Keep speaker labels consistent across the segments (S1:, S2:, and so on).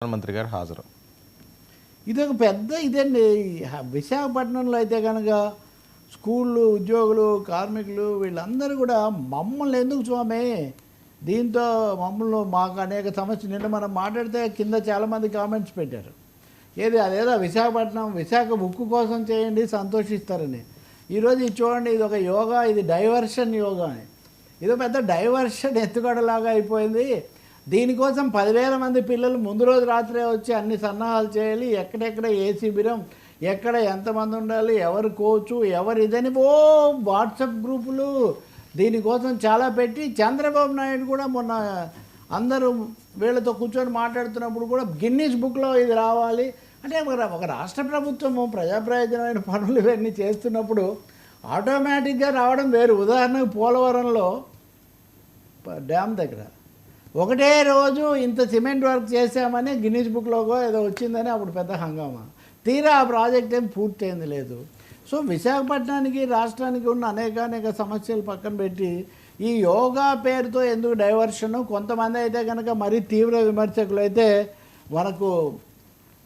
S1: ప్రధానమంత్రి గారు హాజరు.
S2: ఇది ఒక పెద్ద ఇదండి. విశాఖపట్నంలో అయితే కనుక స్కూళ్ళు ఉద్యోగులు కార్మికులు వీళ్ళందరూ కూడా మమ్మల్ని ఎందుకు స్వామి? దీంతో మమ్మల్ని మాకు అనేక సమస్యలు. నిన్న మనం మాట్లాడితే కింద చాలామంది కామెంట్స్ పెట్టారు. ఏది అదేదో విశాఖపట్నం విశాఖ ఉక్కు కోసం చేయండి సంతోషిస్తారని. ఈరోజు ఇది చూడండి ఇది ఒక యోగా ఇది డైవర్షన్ యోగా అని. ఇది ఒక పెద్ద డైవర్షన్ ఎత్తుగడలాగా అయిపోయింది. దీనికోసం పదివేల మంది పిల్లలు ముందు రోజు రాత్రే వచ్చి అన్ని సన్నాహాలు చేయాలి. ఎక్కడెక్కడ ఏ శిబిరం ఎక్కడ ఎంతమంది ఉండాలి ఎవరు కోచు ఎవరు ఇదని ఓ వాట్సాప్ గ్రూపులు దీనికోసం చాలా పెట్టి చంద్రబాబు నాయుడు కూడా మొన్న అందరూ వీళ్ళతో కూర్చొని మాట్లాడుతున్నప్పుడు కూడా గిన్నీస్ బుక్లో ఇది రావాలి. అంటే ఒక ఒక రాష్ట్ర ప్రభుత్వము ప్రజా ప్రయోజనమైన పనులు ఇవన్నీ చేస్తున్నప్పుడు ఆటోమేటిక్గా రావడం వేరు. ఉదాహరణకు పోలవరంలో డ్యామ్ దగ్గర ఒకటే రోజు ఇంత సిమెంట్ వర్క్ చేసామని గిన్నీస్ బుక్లోగో ఏదో వచ్చిందని అప్పుడు పెద్ద హంగామా. తీరా ఆ ప్రాజెక్ట్ ఏం పూర్తయింది లేదు. సో విశాఖపట్నానికి రాష్ట్రానికి ఉన్న అనేక అనేక సమస్యలు పక్కన పెట్టి ఈ యోగా పేరుతో ఎందుకు డైవర్షన్? కొంతమంది అయితే కనుక మరీ తీవ్ర విమర్శకులు అయితే మనకు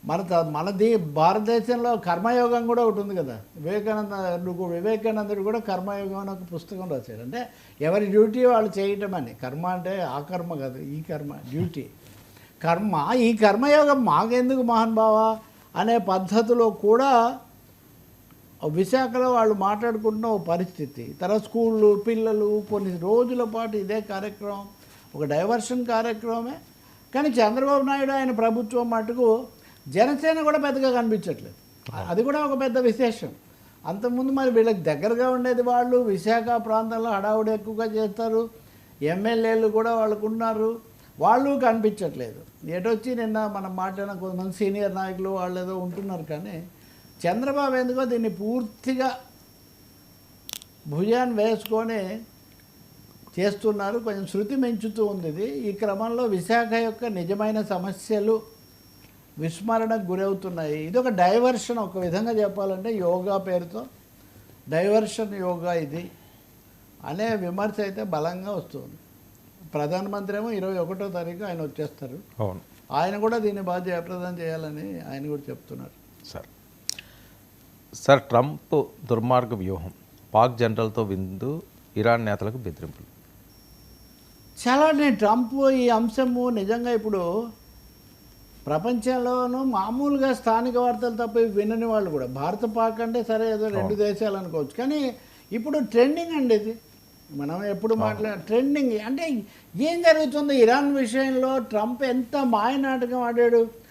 S2: మన త- మనది భారతదేశంలో కర్మయోగం కూడా ఒకటి ఉంది కదా. వివేకానంద వివేకానందుడు కూడా కర్మయోగం అని ఒక పుస్తకం రాశాడు అంటే ఎవరి డ్యూటీ వాళ్ళు చేయటం అని. కర్మ అంటే ఆ కర్మ కాదు ఈ కర్మ డ్యూటీ. కర్మ ఈ కర్మయోగం మాకెందుకు మహానుభావ అనే పద్ధతిలో కూడా విశాఖలో వాళ్ళు మాట్లాడుకుంటున్న ఒక పరిస్థితి. తర్వాత స్కూళ్ళు పిల్లలు కొన్ని రోజుల పాటు ఇదే కార్యక్రమం. ఒక డైవర్షన్ కార్యక్రమమే. కానీ చంద్రబాబు నాయుడు ఆయన ప్రభుత్వం మటుకు జనసేన కూడా పెద్దగా కనిపించట్లేదు. అది కూడా ఒక పెద్ద విశేషం. అంతకుముందు మరి వీళ్ళకి దగ్గరగా ఉండేది వాళ్ళు విశాఖ ప్రాంతంలో హడావుడి ఎక్కువగా చేస్తారు. ఎమ్మెల్యేలు కూడా వాళ్ళకు ఉన్నారు వాళ్ళు కనిపించట్లేదు. ఎటొచ్చి నిన్న మనం మాట్లాడిన కొంతమంది సీనియర్ నాయకులు వాళ్ళు ఏదో ఉంటున్నారు కానీ చంద్రబాబు ఎందుకో దీన్ని పూర్తిగా భుజాన్ని వేసుకొని చేస్తున్నారు. కొంచెం శృతి పెంచుతూ ఉంది ఇది. ఈ క్రమంలో విశాఖ యొక్క నిజమైన సమస్యలు విస్మరణకు గురవుతున్నాయి. ఇది ఒక డైవర్షన్. ఒక విధంగా చెప్పాలంటే యోగా పేరుతో డైవర్షన్ యోగా ఇది అనే విమర్శ అయితే బలంగా వస్తుంది. ప్రధానమంత్రి ఏమో ఇరవై ఒకటో తారీఖు ఆయన వచ్చేస్తారు.
S1: అవును.
S2: ఆయన కూడా దీన్ని బాగా జయప్రదం చేయాలని ఆయన కూడా చెప్తున్నారు.
S1: సార్. సార్ ట్రంప్ దుర్మార్గ వ్యూహం. పాక్ జనరల్తో విందు ఇరాన్ నేతలకు బెదిరింపులు.
S2: చాలా ట్రంప్ ఈ అంశము నిజంగా ఇప్పుడు ప్రపంచంలోనూ మామూలుగా స్థానిక వార్తలు తప్ప వినని వాళ్ళు కూడా. భారత పాక్ అంటే సరే ఏదో రెండు దేశాలు అనుకోవచ్చు. కానీ ఇప్పుడు ట్రెండింగ్ అండి ఇది. మనం ఎప్పుడు మాట్లా ట్రెండింగ్. అంటే ఏం జరుగుతుంది? ఇరాన్ విషయంలో ట్రంప్ ఎంత మాయ నాటకం ఆడాడు?